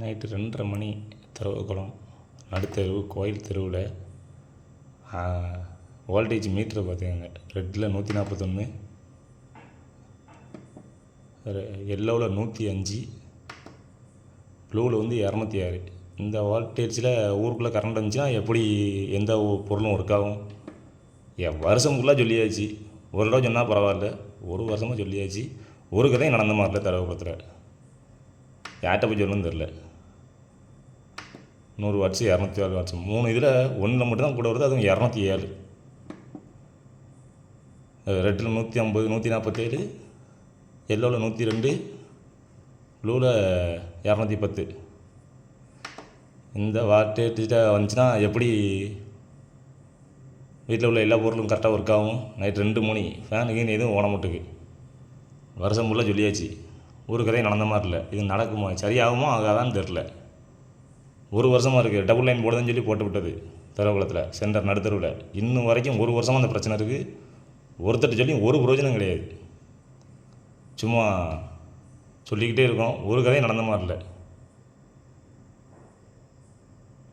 Night ரெண்டரை மணி குளம் நடுத்தெருவு கோயில் தெருவில் வோல்டேஜ் மீட்டரை பார்த்துக்கோங்க ரெட்டில் நூற்றி நாற்பத்தொன்று எல்லோவில் நூற்றி அஞ்சு ப்ளூவில் வந்து இரநூத்தி ஆறு. இந்த வோல்டேஜில் ஊருக்குள்ளே கரண்ட் வந்துச்சுன்னா எப்படி எந்த பொருளும் ஒர்க் ஆகும்? என் வருஷம் ஃபுல்லாக சொல்லியாச்சு. ஒரு தடவை சொன்னால் பரவாயில்ல. ஒரு வருஷமாக சொல்லியாச்சு. ஒரு கதையும் நடந்த மாதிரி இல்லை தரவகுளத்தில். யார்கிட்ட போய் சொல்லணும்னு தெரில நூறு வாட்ஸு இரநூத்தி ஆறு வாட்ஸு. மூணு இதில் ஒன்றில் மட்டும்தான் கூட வருது அதுவும் இரநூத்தி ஏழு ரெட்டில் நூற்றி ஐம்பது நூற்றி நாற்பத்தேழு எல்லோவில் நூற்றி ரெண்டு. ப்ளூவில் இரநூத்தி பத்து. இந்த வாட்டேஜிட்ட வந்துச்சுன்னா எப்படி வீட்டில் உள்ள எல்லா பொருளும் கரெக்டாக ஒர்க் ஆகும்? நைட் ரெண்டு மணி. ஃபேனு கீனு எதுவும் ஓட மாட்டுக்கு வருஷம் ஃபுல்லாக சொல்லியாச்சு. ஒரு கதையும் நடந்த மாதிரி இல்லை. இது நடக்குமா? சரியாகுமோ? ஆகாதான்னு தெரில ஒரு வருஷமாக இருக்குது டபுள் லைன் போடுதுன்னு சொல்லி போட்டு விட்டது தரகுளத்தில் சென்டர் நடுத்தருவில். இன்னும் வரைக்கும் ஒரு வருஷமாக அந்த பிரச்சனை இருக்குது ஒருத்தர் சொல்லி ஒரு பிரயோஜனம் கிடையாது. சும்மா சொல்லிக்கிட்டே இருக்கோம். ஒரு கதையும் நடந்த மாதிரி இல்லை.